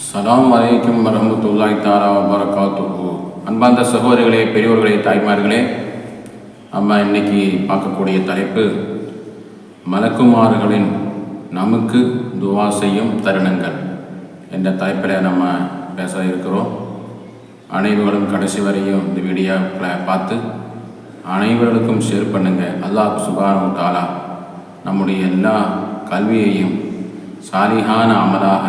அஸ்ஸலாமு அலைக்கும் வரமத்துல்லாய் தாரா வரகாத்துஹு அன்பார்ந்த சகோதரிகளே பெரியோர்களே தாய்மார்களே நம்ம இன்னைக்கு பார்க்கக்கூடிய தலைப்பு மலக்குமார்களின் நமக்கு துவா செய்யும் தருணங்கள் என்ற தலைப்பில் நம்ம பேச இருக்கிறோம். அனைவர்களும் கடைசி வரையும் இந்த வீடியோக்களை பார்த்து அனைவர்களுக்கும் ஷேர் பண்ணுங்கள் அல்லாஹ் சுபாரம் தாலா நம்முடைய எல்லா கல்வியையும் சாலிகான அமலாக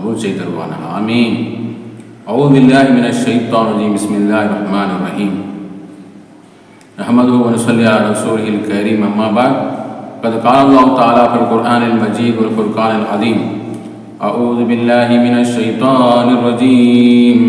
قبول شيء دروانا آمين. أعوذ بالله من الشيطان الرجيم. بسم الله الرحمن الرحيم. نحمده ونصلي على رسوله الكريم. أما بعد قد قال الله تعالى في القرآن المجيد والفرقان العظيم أعوذ بالله من الشيطان الرجيم.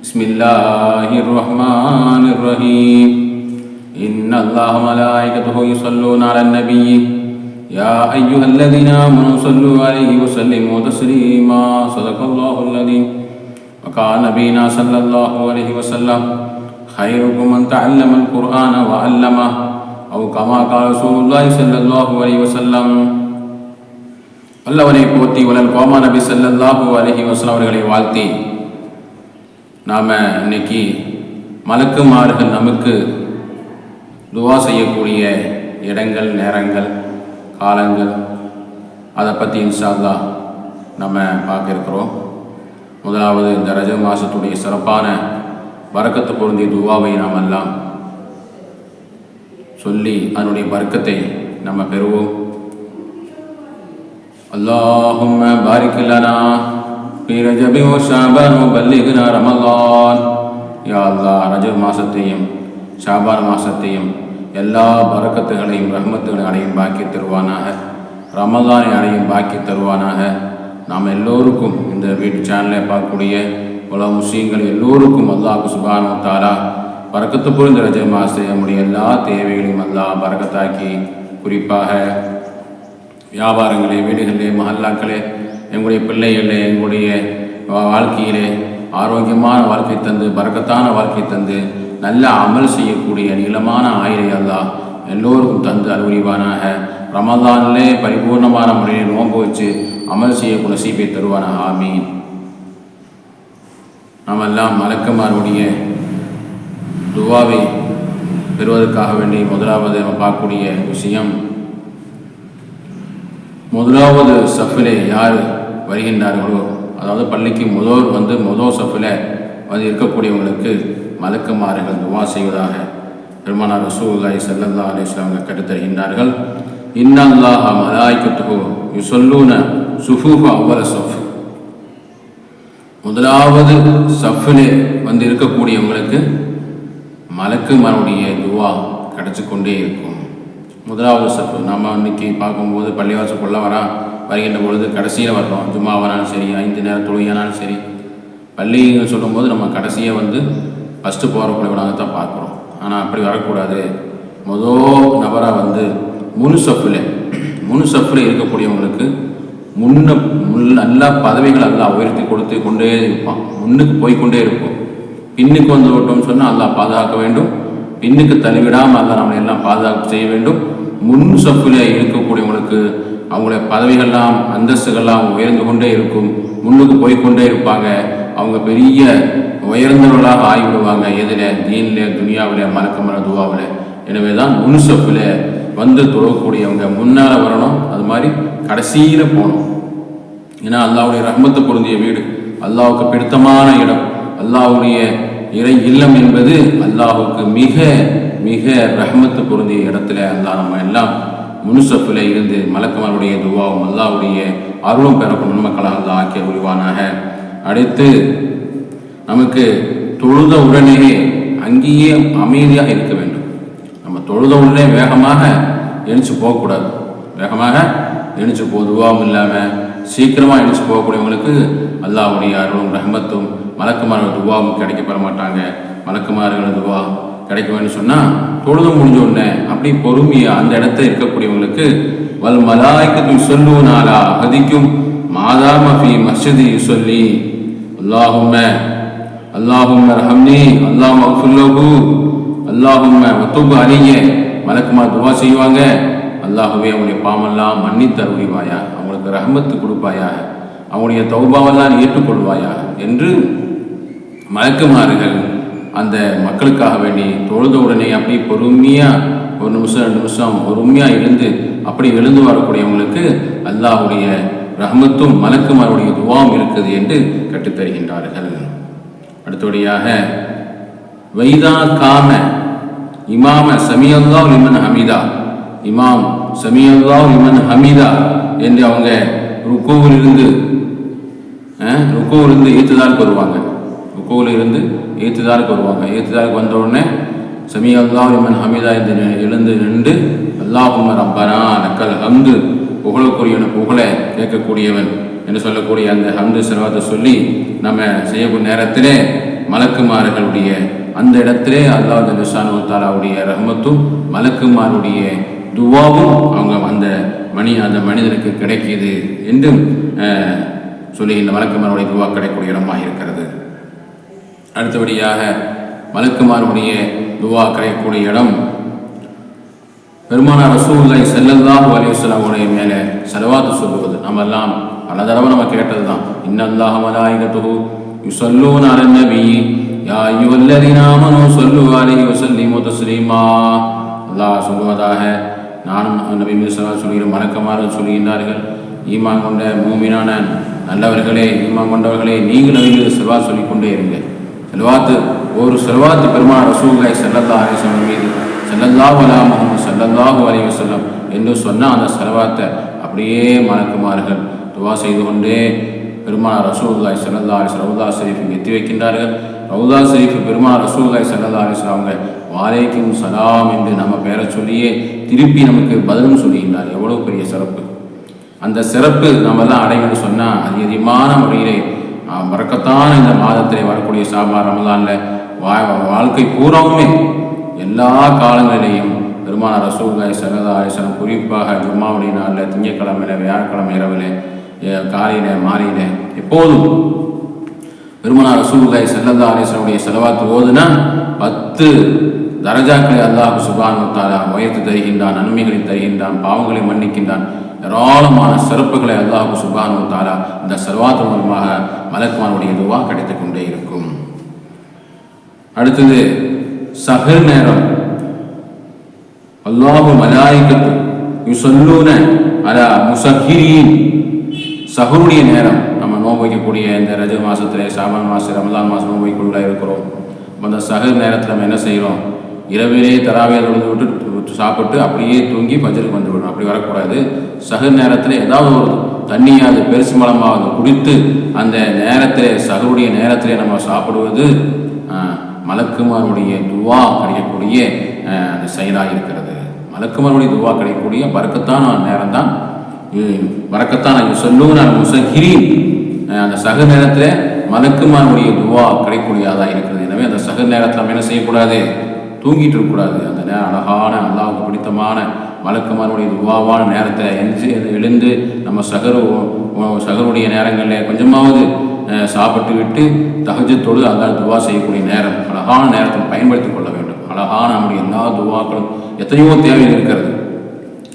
بسم الله الرحمن الرحيم. إن الله ملائكته يصلون على النبي يا أيها الذين آمنوا صلوا عليه وسلموا تسليما صدق الله الذي وقال نبينا صلى الله عليه وسلم خيركم من تعلم القرآن وعلمه أو كما قال رسول الله صلى الله عليه وسلم வல்லவனை போற்றி வளல் கோமா நபி ஸல்லல்லாஹு அலைஹி வஸல்லம் அவர்களை வாழ்த்தி நாம் இன்னைக்கு மலக்குமார்கள் நமக்கு துவா செய்யக்கூடிய இடங்கள் நேரங்கள் காலங்கள் அதை பற்றி இன்ஷா அல்லாஹ் நம்ம பார்க்க இருக்கிறோம் முதலாவது இந்த ரஜ மாதத்துடைய சிறப்பான வரக்கத்து பொருந்திய துவாவை நாம் எல்லாம் சொல்லி அதனுடைய வர்க்கத்தை நம்ம பெறுவோம் اللهم بارك لنا في رجب وشعبان وبلغنا رمضان யா அல்லாஹ் ரஜப் மாசத்தையும் ஷாபான் மாசத்தையும் எல்லா பறக்கத்துகளையும் ரஹ்மத்துகளையும் அடையும் பாக்கி தருவானாக. ரமதானை அடையும் பாக்கி தருவானாக. நாம் எல்லோருக்கும் இந்த வீட்டு சேனலை பார்க்கக்கூடிய உலக முஸ்லீம்கள் எல்லோருக்கும் அல்லாஹ் சுபானு தாரா பறக்கத்து புரிந்த ரஜமா செய்யக்கூடிய எல்லா தேவைகளையும் அல்லாஹ் பறக்கத்தாக்கி குறிப்பாக. வியாபாரங்களே வீடுகளே மஹல்லாக்களே எங்களுடைய பிள்ளைகளே எங்களுடைய வாழ்க்கையிலே ஆரோக்கியமான வாழ்க்கை தந்து பறக்கத்தான வாழ்க்கை தந்து நல்ல அமல் செய்யக்கூடிய நீளமான ஆயிரை அல்லா எல்லோருக்கும் தந்து அறிவுரிவானாக ரமதானிலே பரிபூர்ணமான முறையில் நோன்பு வச்சு அமல் செய்யக்கூடிய சீப்பை தருவானாக. ஆமீன். நாம் எல்லாம் மலக்குமாருடைய துவாவை பெறுவதற்காக வேண்டி முதலாவது நம்ம பார்க்கக்கூடிய விஷயம் முதலாவது சஃபிலே யார் வருகின்றார்களோ அதாவது பள்ளிக்கு முதல் வந்து முதல் சஃபில் வந்து இருக்கக்கூடியவங்களுக்கு மலக்குமார்கள் துவா செய்வதாக பெருமானார் ரசூல்லாய் ஸல்லல்லாஹு அலைஹி வஸல்லம் அவங்க இன்னல்லாஹ மலாய்க்கத்துஹு யுஸல்லூன சுஃபூஃப அவ்வல சஃப். முதலாவது சஃபிலே வந்து இருக்கக்கூடியவங்களுக்கு மலக்குமாருடைய துவா கிடச்சி கொண்டே இருக்கும். முதலாவது சஃப். நம்ம இன்னைக்கு பார்க்கும்போது பள்ளிவாசலுக்குள்ள வரா வருகின்ற பொழுது கடைசியில் வர்றோம். ஜும்மாவானாலும் சரி ஐந்து நேரம் தொழுகையானாலும் சரி. பள்ளின்னு சொல்லும்போது நம்ம கடைசியாக வந்து ஃபஸ்ட்டு போகிறக்கூடியவனாக தான் பார்க்குறோம். ஆனால் அப்படி வரக்கூடாது. மொதல் நபராக வந்து முனு முனுசப்பில் முனு இருக்கக்கூடியவங்களுக்கு முன்ன முன் நல்லா பதவிகள் எல்லாம் உயர்த்தி கொடுத்து கொண்டே இருப்பான். முன்னுக்கு போய்க்கொண்டே இருப்போம். பின்னுக்கு வந்து விட்டோம்னு சொன்னால் அல்லாஹ் பாதுகாக்க வேண்டும். பின்னுக்கு தள்ளிவிடாமல் அல்லாஹ் நம்மளை எல்லாம் பாதுகாப்பு செய்ய வேண்டும். முன் சப்பில் இருக்கக்கூடியவங்களுக்கு அவங்களுடைய பதவிகள்லாம் அந்தஸ்துகள்லாம் உயர்ந்து கொண்டே இருக்கும். முன்னுக்கு போய்க்கொண்டே இருப்பாங்க. அவங்க பெரிய உயர்ந்தவர்களாக ஆகிவிடுவாங்க எதில் தீனில் துனியாவில் மலக்கமல துவாவில். எனவே தான் முனுசப்பில் வந்து தொழக்கூடியவங்க. முன்னால் வரணும் அது மாதிரி கடைசியில் போகணும். ஏன்னா அல்லாவுடைய ரஹ்மத்து பொருந்திய வீடு. அல்லாவுக்கு பிடித்தமான இடம். அல்லாஹ்வுடைய இறை இல்லம் என்பது அல்லாஹுக்கு மிக மிக ரஹமத்து பொருந்திய இடத்துல அல்லா நம்ம எல்லாம் முனுசப்பில் இருந்து மலக்குமாருடைய துவாவும் அல்லாவுடைய அருளும் பெறக்கும் மக்களாக அல்லா ஆக்கிய உருவானாக அடுத்து நமக்கு தொழுத உடனே அங்கேயே அமைதியாக இருக்க வேண்டும். நம்ம தொழுத உடனே வேகமாக எழுச்சி போகக்கூடாது. வேகமாக எழுச்சி போதுவாகவும் இல்லாமல் சீக்கிரமாக எழுச்சி போகக்கூடியவங்களுக்கு அல்லாவுடைய அருளும் ரஹமத்தும் மலக்குமார்கள் துவாவும் கிடைக்க பெற மாட்டாங்க. மலக்குமார்கள் துவா கிடைக்க சொன்னால் தொழுத முடிஞ்ச உடனே அப்படி பொறுமையாக அந்த இடத்துல இருக்கக்கூடியவங்களுக்கு வல் மலாய்க்கு சொல்லுவனாலா அதிக்கும் மாதா மபி மஸ்ஜிதி சொல்லி அல்லாஹுமே அல்லாஹும் ரஹம்னி அல்லாஹ் அஃபுல்லஹு அல்லாஹும் ஒத்துபு அறிய மலக்குமா துவா செய்வாங்க. அல்லாஹுவே அவங்களுடைய பாமெல்லாம் மன்னித்து அருள்வாயா அவங்களுக்கு ரஹமத்து கொடுப்பாயா அவங்களுடைய தௌபாவெல்லாம் நீ ஏற்றுக்கொள்வாயா என்று மலக்குமார்கள் அந்த மக்களுக்காக வேண்டி தொழுத உடனே அப்படி பொறுமையாக ஒரு நிமிஷம் ரெண்டு நிமிஷம் பொறுமையாக எழுந்து அப்படி எழுந்து வரக்கூடியவங்களுக்கு அல்லாஹுடைய ரஹமத்தும் மலக்குமாருடைய துவாவும் இருக்குது என்று கற்றுத்தருகின்றார்கள். அடுத்தபடியாக வைதா காம இமாம சமியல்லா லிமன் ஹமீதா. இமாம் சமியல்லா லிமன் ஹமீதா என்று அவங்க ருக்கோவில் இருந்து ருக்கோவில் இருந்து ஏத்துதாருக்கு வருவாங்க. ருக்கோவில் இருந்து ஏத்துதாருக்கு வருவாங்க. ஏத்துதாருக்கு வந்த உடனே சமியல்லா லிமன் ஹமீதா என்று எழுந்து நின்று அல்லாஹும ரப்பனா நக்கல் அங்கு புகழக்கூடியவன் புகழ கேட்கக்கூடியவன். என்று சொல்லக்கூடிய அந்த ஹம்து சிரவத்தை சொல்லி நம்ம செய்யக்கூடிய நேரத்திலே மலக்குமார்களுடைய அந்த இடத்திலே அல்லாஹ் ஜல்லுஷானு தாலாவுடைய ரஹமத்தும் மலக்குமாருடைய துவாவும் அவங்க அந்த மணி அந்த மனிதனுக்கு கிடைக்கிது என்றும் அஹ், சொல்லி இந்த மலக்குமாருடைய துவா கிடைக்கக்கூடிய இடமாக இருக்கிறது. அடுத்தபடியாக மலக்குமாருடைய துவா கிடைக்கக்கூடிய இடம் பெருமானார் ரசூலுல்லாஹி ஸல்லல்லாஹு அலைஹி உடைய மேலே செலவாத்து சொல்லுவது. நம்மெல்லாம் பல தடவை நம்ம கேட்டது தான் இன்னல்லாஹ மலாயிகத்துஹு யுஸல்லூன அலன் நபி யா அய்யுஹல்லதீன ஆமனூ ஸல்லு அலைஹி வஸல்லிமு தஸ்லீமா அல்லாஹ் சொல்வதாக நானும் நபி மீசலா சொல்கிற மறக்கமாறு சொல்கின்றார்கள் ஈமான் கொண்ட மூமினான நல்லவர்களே ஈமான் கொண்டவர்களே நீங்கள் நபி செல்வா சொல்லிக்கொண்டே இருங்க செல்வாத்து ஒரு செல்வாத்து பெருமாள் ரசூல்லாய் செல்லல்லா அலிசல்லம் மீது செல்லல்லா அலா முஹம்மது ஸல்லல்லாஹு என்று சொன்ன அந்த செலவாத்தை அப்படியே மறக்குமார்கள் துவா செய்து கொண்டே பெருமாள் ரசூல்லாய் செல்லல்லா ரவுதா ஷரீஃபுக்கு எத்தி வைக்கின்றார்கள். ரவுதா ஷரீஃப் பெருமாள் ரசூல்லாய் செல்லல்லா அவங்க வாலேக்கும் சலாம் என்று நம்ம பெயரை சொல்லியே திருப்பி நமக்கு பதிலும் சொல்லுகின்றார் எவ்வளோ பெரிய சிறப்பு. அந்த சிறப்பு நம்ம எல்லாம் அடையணும்னு சொன்னால் அது அதிகமான முறையிலே மறக்கத்தான இந்த மாதத்திலே வரக்கூடிய சாபா ரமதானில் வா வாழ்க்கை பூராவுமே எல்லா காலங்களிலேயும் பெருமான ரசூல்லாய் சல்லா குறிப்பாக ஜும்மாவுடைய நாளில் திங்கட்கிழமையில வியாழக்கிழமை இரவில் காலையில் மாலையில் எப்போதும் பெருமனார் ரசூல்லாய் ஸல்லல்லாஹு அலைஹி செலவாத்து ஓதுனா பத்து தரஜாக்களை அல்லாஹ் சுபான் வ உயர்த்து தருகின்றான் நன்மைகளை தருகின்றான் பாவங்களை மன்னிக்கின்றான். ஏராளமான சிறப்புகளை அல்லாஹ் சுபான் வ இந்த செல்வாத்து மூலமாக மலக்குமானுடைய துவா கிடைத்துக் கொண்டே இருக்கும். அடுத்தது சஹர் நேரம். அல்லாஹு மலாயிக்கத்து யுசல்லூன அலா முசஹிரீன் சஹருடைய நேரம். நம்ம நோன்பு வைக்கக்கூடிய இந்த ரஜ மாதத்தில் சாமான் மாசம் ரமதான் மாதம் நோன்பு இருக்கிறோம். அந்த சஹர் நேரத்தில் நம்ம என்ன செய்கிறோம் இரவிலே தராவையில் விழுந்து விட்டு சாப்பிட்டு அப்படியே தூங்கி பஜருக்கு வந்து விடணும் அப்படி வரக்கூடாது. சஹர் நேரத்தில் ஏதாவது ஒரு தண்ணியாவது பெருசு மலமாவது குடித்து அந்த நேரத்தில் சகருடைய நேரத்திலே நம்ம சாப்பிடுவது ஆஹ், மலக்குமாருடைய துவா கிடைக்கக்கூடிய அந்த செயலாக இருக்கிறது. மலக்குமாருடைய துவா கிடைக்கக்கூடிய பறக்கத்தான நேரம் தான் வரக்கத்தான் சொல்லூன் நான் முசஹிரீன் அஹ் அந்த சக நேரத்தில் மலக்குமானுடைய துவா கிடைக்கூடியதாக இருக்கிறது. எனவே அந்த சக நேரத்தில் நம்ம என்ன செய்யக்கூடாது? தூங்கிட்டு இருக்கக்கூடாது. அந்த நேரம் அழகான அல்லாவுக்கு பிடித்தமான மலக்குமானுடைய துவாவான நேரத்தை எழுந்து எழுந்து நம்ம சகரு சகருடைய நேரங்களில் கொஞ்சமாவது சாப்பிட்டு விட்டு தகஜத்தோடு அதான் துவா செய்யக்கூடிய நேரம். அழகான நேரத்தை பயன்படுத்திக் கொள்ள வேண்டும். அழகான நம்முடைய எல்லா துவாக்களும் எத்தனையோ தேவைகள் இருக்கிறது.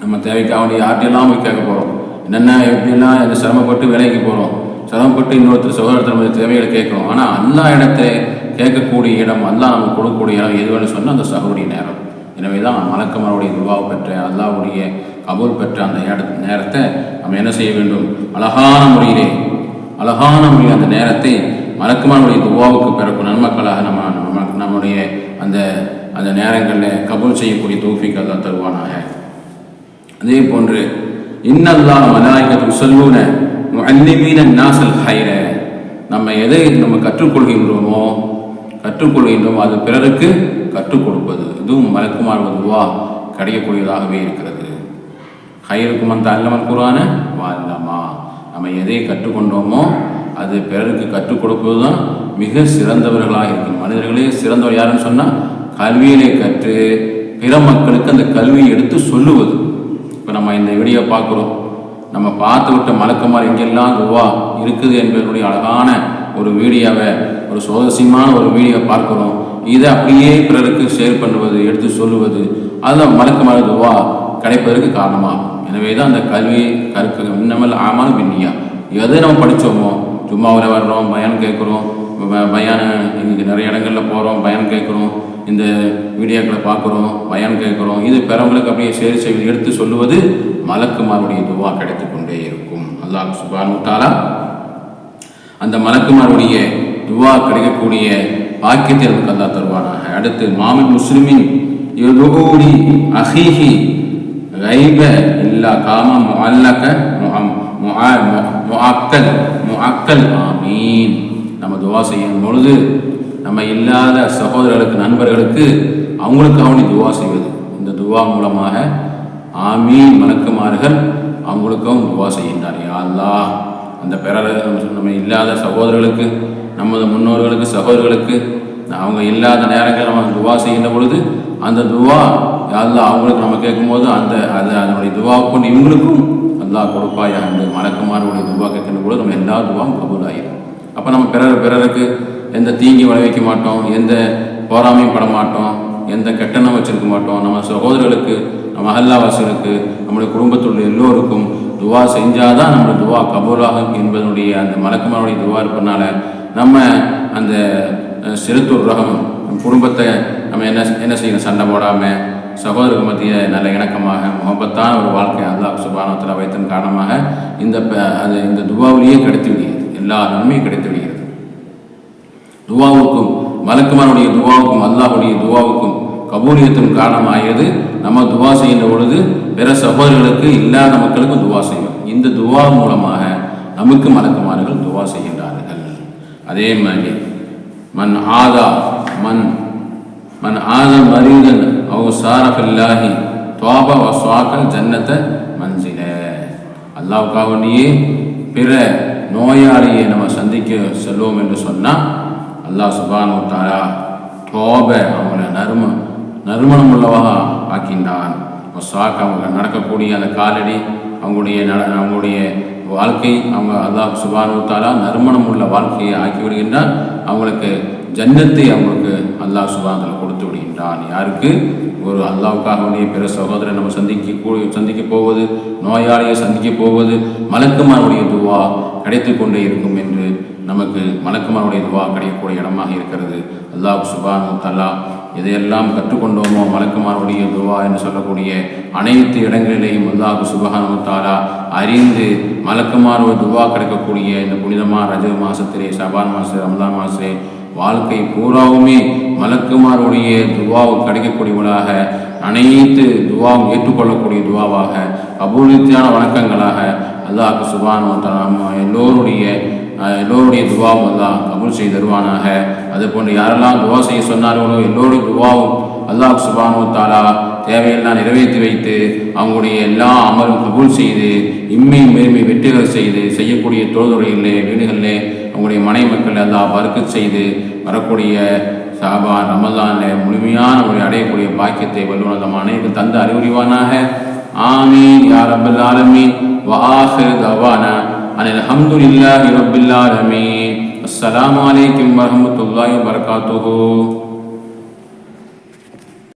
நம்ம தேவைக்காக வேண்டிய யார்கிட்டையெல்லாம் போய் கேட்க போகிறோம் என்னென்ன எப்படிலாம் இந்த சிரமப்பட்டு வேலைக்கு போகிறோம் சிரமப்பட்டு இன்னொருத்தர் சகோதரத்தில் நம்ம தேவைகளை கேட்குறோம். ஆனால் எல்லா இடத்தை கேட்கக்கூடிய இடம் அல்லா நம்ம கொடுக்கக்கூடிய இடம் எதுன்னு சொன்னால் அந்த சகோடைய நேரம். எனவே தான் மலக்கமருடைய துவாவை பெற்ற அல்லாவுடைய கபூல் பெற்ற அந்த இட- நேரத்தை நம்ம என்ன செய்ய வேண்டும்? அழகான முறையிலே அழகான முறையில் அந்த நேரத்தை மலக்குமானுடைய துவாவுக்கு பிறக்கும் நன்மக்களாக நம்ம நம்ம நம்முடைய அந்த அந்த நேரங்களில் கபூல் செய்யக்கூடிய தௌஃபீக் தான் தருவானாக. அதே போன்று இன்னல்லா மலாய்கத்து சொல்லுவன முஅல்லிமீன நாசல் ஹைர. நம்ம எதை நம்ம கற்றுக்கொள்கின்றோமோ கற்றுக்கொள்கின்றோமோ அது பிறருக்கு கற்றுக் கொடுப்பது. இதுவும் மலக்குமார் வதுவா கிடைக்கக்கூடியதாகவே இருக்கிறது. ஹைருக்கும் அந்த அல்லமன் குரான வால்லாமா. நம்ம எதை கற்றுக்கொண்டோமோ அது பிறருக்கு கற்றுக் கொடுப்பது தான் மிக சிறந்தவர்களாக இருக்கும் மனிதர்களே சிறந்தவர் யாருன்னு சொன்னால் கல்வியிலே கற்று பிற மக்களுக்கு அந்த கல்வியை எடுத்து சொல்லுவது. நம்ம இந்த வீடியோ பார்க்குறோம். நம்ம பார்த்து விட்ட மலக்குமார் எங்கெல்லாம் துவா இருக்குது என்பதனுடைய அழகான ஒரு வீடியோவை ஒரு சுவாரஸ்யமான ஒரு வீடியோ பார்க்குறோம். இதை அப்படியே பிறருக்கு ஷேர் பண்ணுவது எடுத்து சொல்லுவது அதுதான் மலக்குமார் துவா கிடைப்பதற்கு காரணமாகும். எனவே தான் அந்த கல்வி கற்க இன்னமல் ஆமாலும் பின்னியா. எதை நம்ம படித்தோமோ ஜும்மாவில் வர்றோம் பயன் கேட்குறோம் பயான இங்கே நிறைய இடங்களில் போகிறோம் பயன் கேட்குறோம் இந்த வீடியோக்களை பார்க்குறோம் பயன் கேட்குறோம். இது பெறவங்களுக்கு அப்படியே சேரி செய்வது எடுத்து சொல்லுவது மலக்குமாருடைய துவா கிடைத்து கொண்டே இருக்கும். அல்லாஹ் சுபான் தாலா அந்த மலக்குமாருடைய துவா கிடைக்கக்கூடிய பாக்கியத்தை நமக்கு அல்லா தருவானாக. அடுத்து மாமி முஸ்லிமின் யுதுகூடி அஹீஹி கைப இல்லா காம முஅல்லக முஅக்கல் முஅக்கல் ஆமீன். நம்ம துவா செய்யும் பொழுது நம்ம இல்லாத சகோதரர்களுக்கு நண்பர்களுக்கு அவங்களுக்கு அவனி துவா செய்வது. இந்த துவா மூலமாக ஆமீன் மலக்குமார்கள் அவங்களுக்கும் துவா செய்கின்றார் யா அந்த பிறர் நம்ம இல்லாத சகோதரர்களுக்கு நமது முன்னோர்களுக்கு சகோதரர்களுக்கு அவங்க இல்லாத நேரங்கள் நம்ம துவா செய்கின்ற பொழுது அந்த துவா அல்லா அவங்களுக்கு நம்ம கேட்கும்போது அந்த அது அதனுடைய துவா கொண்டு இவங்களுக்கும் அல்லாஹ் கொடுப்பாயா என்று மலக்குமாருடைய துவா கேட்கின்ற பொழுது நம்ம எல்லா துவாவும் கபூல் ஆகிடும் அப்போ நம்ம பிறர் பிறருக்கு எந்த தீங்கி விளைவிக்க மாட்டோம் எந்த போராமையும் பட மாட்டோம் எந்த கெட்டணம் வச்சுருக்க மாட்டோம். நம்ம சகோதரர்களுக்கு நம்ம அகல்லாவாசருக்கு நம்முடைய குடும்பத்தில் உள்ள எல்லோருக்கும் துவா செஞ்சால் தான் நம்மளோட துவா கபூலாகும் என்பதனுடைய அந்த மலக்குமாருடைய துவா இருப்பதனால நம்ம அந்த சிறுத்தூர் ரகம் குடும்பத்தை நம்ம என்ன என்ன செய்யணும்? சண்டை போடாமல் சகோதரர்கள் மத்திய நல்ல இணக்கமாக முகப்பத்தான ஒரு வாழ்க்கை அல்லாஹ் சுபானத்தில் வைத்தன் காரணமாக இந்த அது இந்த துவாவிலேயே கிடைத்து விடுகிறது. எல்லா நன்மையும் கிடைத்து விடுகிறது துவாவுக்கும் மலக்குமானுடைய துவாவுக்கும் அல்லாஹுடைய துவாவுக்கும் கபூலியத்தின் காரணமாகியது நம்ம துவா செய்கின்ற பொழுது பிற சகோதரர்களுக்கு இல்லாத மக்களுக்கும் துவா செய்வோம். இந்த துவா மூலமாக நமக்கு மலக்குமார்கள் துவா செய்கின்றார்கள். அதே மாதிரி மண் ஆதா மண் மண் ஆத மரீதன் அவங்க சாரஃபில்லாஹி துவாப வஸ்வாக்கல் ஜன்னத்தை மஞ்சில அல்லாவுக்காவண்டியே பிற நோயாளியை நம்ம சந்திக்க செல்வோம் என்று சொன்னால் அல்லாஹ் சுபானு தாரா தோபை அவங்கள நறும நறுமணம் உள்ளவாக ஆக்கின்றான். சாக்கு அவங்க நடக்கக்கூடிய அந்த காலடி அவங்களுடைய நட அவங்களுடைய வாழ்க்கை அவங்க அல்லாஹ் சுபானுத்தாலா நறுமணம் உள்ள வாழ்க்கையை ஆக்கி விடுகின்றான். அவங்களுக்கு ஜன்னத்தை அவங்களுக்கு அல்லாஹ் சுபானத்தில் கொடுத்து விடுகின்றான். யாருக்கு? ஒரு அல்லாவுக்காக வேண்டிய பிற சகோதரரை நம்ம சந்திக்க சந்திக்க போவது நோயாளியை சந்திக்க போவது மலக்குமாருடைய துவா கிடைத்து கொண்டே இருக்கும் என்று நமக்கு மலக்குமாருடைய துவா கிடைக்கக்கூடிய இடமாக இருக்கிறது. அல்லாஹ் சுபான் தல்லா எதையெல்லாம் கற்றுக்கொண்டோமோ மலக்குமாருடைய துவா என்று சொல்லக்கூடிய அனைத்து இடங்களிலேயும் அல்லாஹு சுபஹானு தாலா அறிந்து மலக்குமார் ஒரு துவா கிடைக்கக்கூடிய இந்த புனிதமான ரஜ மாசத்திலே சபான் மாசு ரம்தான் மாசு வாழ்க்கை பூராவுமே மலக்குமாருடைய துவாவு கிடைக்கக்கூடியவனாக அனைத்து துவாவும் ஏற்றுக்கொள்ளக்கூடிய துவாவாக அபூலித்தியான வணக்கங்களாக அல்லாஹ் சுபானு நம்ம எல்லோருடைய எல்லோருடைய துவாவும் அல்லாஹ் கபூல் செய்து தருவானாக. அதுபோன்று யாரெல்லாம் துவா செய்ய சொன்னார்களோ எல்லோருடைய துவாவும் அல்லாஹ் சுபானு தாலா தேவையெல்லாம் நிறைவேற்றி வைத்து அவங்களுடைய எல்லா அமரும் கபூல் செய்து இம்மை மேன்மை வெற்றிகள் செய்து செய்யக்கூடிய தொழுதுறைகளிலே வீடுகளிலே அவங்களுடைய மனை மக்கள் எல்லாம் பருக்க செய்து வரக்கூடிய சாபான் ரமலானில் முழுமையான ஒரு அடையக்கூடிய பாக்கியத்தை வல்லுநர் நம் அனைவரும் தந்த அறிவுரிவானாக. ஆமீன். யார் ரப்பல் ஆலமீன். வஆஹிர் தவானா. அனில் அல்ஹம்துலில்லாஹி ரப்பில் ஆலமீன். அஸ்ஸலாமு அலைக்கும் வரஹ்மத்துல்லாஹி வபரகாத்துஹு.